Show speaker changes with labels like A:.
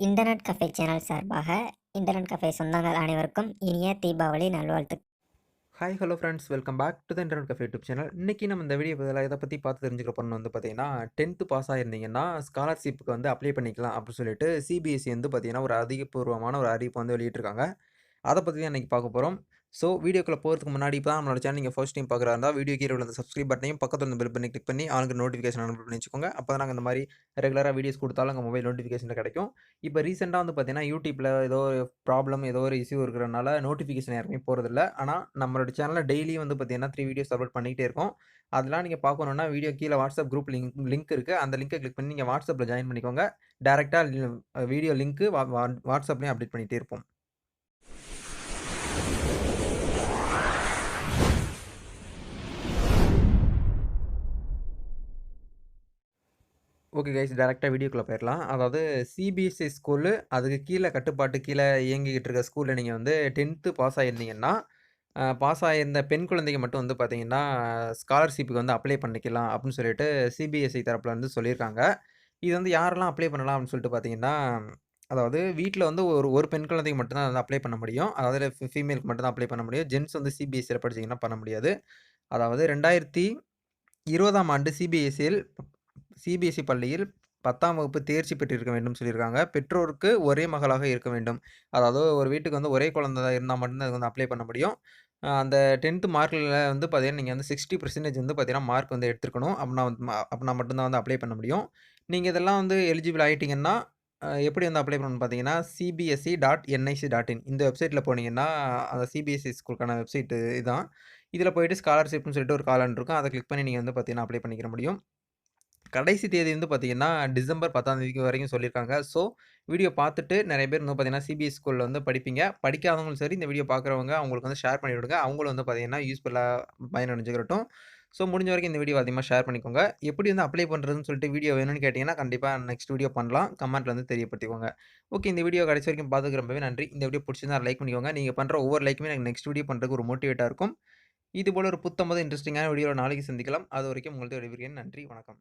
A: Internet cafe channel சார்பாக internet cafe சொந்தங்கள் அனைவருக்கும் இனிய Deepavali நல்வாழ்த்து
B: hi hello friends welcome back to the internet cafe YouTube channel இன்றைக்கி நம்ம இந்த வீடியோ பதில் இதை பற்றி பார்த்து தெரிஞ்சுக்க போகிறோம் வந்து பார்த்தீங்கன்னா டென்த்து பாஸ் ஆகிருந்தீங்கன்னா ஸ்காலர்ஷிப்புக்கு வந்து அப்ளை பண்ணிக்கலாம் அப்படின்னு சொல்லிட்டு சிபிஎஸ்சி வந்து பார்த்தீங்கன்னா ஒரு அதிகபூர்வமான ஒரு அறிவிப்பு வந்து வெளியிட்டிருக்காங்க. அதை பற்றி தான் இன்றைக்கி பார்க்க போகிறோம் ஸோ வீடியோக்குள்ள போகிறதுக்கு முன்னாடி இப்போ தான் நம்மளோட சேனல் நீங்கள் ஃபர்ஸ்ட் டைம் பார்க்குறா இருந்தால் வீடியோ கீழே உள்ள சப்ஸ்கிரைப் பட்டனையும் பக்கத்தில் வந்து பெல் பண்ணி கிளிக் பண்ணி அவங்களுக்கு நோட்டிஃபிகேஷன் அனுப்பி பண்ணி வச்சுக்கோங்க. அப்போ தான் நாங்கள் இந்த மாதிரி ரெகுலராக வீடியோஸ் கொடுத்தாலும் உங்கள் மொபைல் நோட்டிஃபிகேஷன் கிடைக்கும். இப்போ ரீசெண்டாக வந்து பார்த்தீங்கன்னா யூடியூப்பில் ஏதோ ஒரு ப்ராப்ளம் ஏதோ ஒரு இஷ்யூ இருக்கிறனால நோட்டிஃபிகேஷன் யாருமே போகிறதில்ல ஆனால் நம்மளோட சேனலில் டெய்லி வந்து பார்த்தீங்கன்னா த்ரீ வீடியோஸ் அப்லோட் பண்ணிகிட்டே இருக்கும். அதெல்லாம் நீங்கள் பார்க்கணுன்னா வீடியோ கீழே வாட்ஸ்அப் குரூப் லிங்க் லிங்க் இருக்குது அந்த லிங்கை கிளிக் பண்ணி நீங்கள் வாட்ஸ்அப்பில் ஜாயின் பண்ணிக்கோங்க. டேரெக்டாக வீடியோ லிங்க்கு வாட்ஸ்அப்லேயும் அப்டேட் பண்ணிகிட்டே இருப்போம். ஓகே கைஸ் டேரெக்டாக வீடியோக்குள்ளே போயிடலாம் அதாவது சிபிஎஸ்சி ஸ்கூலு அதுக்கு கீழே கட்டுப்பாட்டு கீழே இயங்கிக்கிட்டு இருக்க ஸ்கூலில் நீங்கள் வந்து டென்த்து பாஸ் ஆகியிருந்தீங்கன்னா பாஸ் ஆகியிருந்த பெண் குழந்தைங்க மட்டும் வந்து பார்த்தீங்கன்னா ஸ்காலர்ஷிப்புக்கு வந்து அப்ளை பண்ணிக்கலாம் அப்படின்னு சொல்லிட்டு சிபிஎஸ்சி தரப்பில் வந்து சொல்லியிருக்காங்க. இது வந்து யாரெல்லாம் அப்ளை பண்ணலாம் அப்படின்னு சொல்லிட்டு பார்த்தீங்கன்னா அதாவது வீட்டில் வந்து ஒரு ஒரு பெண் குழந்தைக்கு மட்டும்தான் வந்து அப்ளை பண்ண முடியும். அதாவது ஃபீமேலுக்கு மட்டும்தான் அப்ளை பண்ண முடியும். ஜென்ஸ் வந்து சிபிஎஸ்சியில் படிச்சிங்கன்னா பண்ண முடியாது. அதாவது ரெண்டாயிரத்தி இருபதாம் ஆண்டு சிபிஎஸ்சியில் சிபிஎஸ்சி பள்ளியில் பத்தாம் வகுப்பு தேர்ச்சி பெற்றிருக்க வேண்டும் சொல்லியிருக்காங்க. பெற்றோருக்கு ஒரே மகளாக இருக்க வேண்டும். அதாவது ஒரு வீட்டுக்கு வந்து ஒரே குழந்தை இருந்தால் மட்டும்தான் அது வந்து அப்ளை பண்ண முடியும். அந்த டென்த்து மார்க்கில் வந்து பார்த்தீங்கன்னா நீங்கள் வந்து சிக்ஸ்டி பர்சன்டேஜ் வந்து பார்த்தீங்கன்னா மார்க் வந்து எடுத்துருக்கணும். அப்படின்னா வந்து அப்படின்னா மட்டும்தான் வந்து அப்ளை பண்ண முடியும். நீங்கள் இதெல்லாம் வந்து எலிஜிபிள் ஆகிட்டிங்கன்னா எப்படி வந்து அப்ளை பண்ணணும்னு பார்த்தீங்கன்னா CBSE dot NIC dot in இந்த வெப்சைட்டில் போனீங்கன்னா அந்த சிபிஎஸ்சி ஸ்கூலுக்கான வெப்சைட்டு இதுதான் இதில் போயிட்டு ஸ்காலர்ஷிப்னு சொல்லிட்டு ஒரு காலன் இருக்கும். அதை கிளிக் பண்ணி நீங்கள் வந்து பார்த்தீங்கன்னா அப்ளை பண்ணிக்கிற முடியும். கடைசி தேதி வந்து பார்த்தீங்கன்னா டிசம்பர் பத்தாம் தேதி வரைக்கும் சொல்லியிருக்காங்க ஸோ வீடியோ பார்த்துட்டு நிறைய பேர் வந்து பார்த்தீங்கன்னா சிபிஎஸ் ஸ்கூலில் வந்து படிப்பீங்க. படிக்காதவங்களும் சரி இந்த வீடியோ பார்க்குறவங்க அவங்களுக்கு வந்து ஷேர் பண்ணி விடுங்க. அவங்களும் வந்து பார்த்தீங்கன்னா யூஸ்ஃபுல்லாக பயனடைஞ்சுக்கிறட்டும். ஸோ முடிஞ்ச வரைக்கும் இந்த வீடியோ அதிகமாக ஷேர் பண்ணிக்கோங்க. எப்படி வந்து அப்ளை பண்ணுறதுன்னு சொல்லிட்டு வீடியோ வேணும்னு கேட்டிங்கன்னா கண்டிப்பாக நெக்ஸ்ட் வீடியோ பண்ணலாம். கமெண்ட்டில் வந்து தெரியப்படுத்திக்கோங்க. ஓகே இந்த வீடியோ கடைசி வரைக்கும் பார்த்துக்கு ரொம்பவே நன்றி. இந்த வீடியோ பிடிச்சிருந்தா லைக் பண்ணிக்கோங்க. நீங்கள் பண்ணுற ஒவ்வொரு லைக்குமே எனக்கு நெக்ஸ்ட் வீடியோ பண்ணுறதுக்கு ஒரு மோட்டிவேட்டாக இருக்கும். இது போல் ஒரு புத்தம்போது இன்ட்ரெஸ்டிங்கான வீடியோவில் நாளைக்கு சந்திக்கலாம். அது வரைக்கும் உங்களுக்கு விடைபெறுகிறேன். நன்றி. வணக்கம்.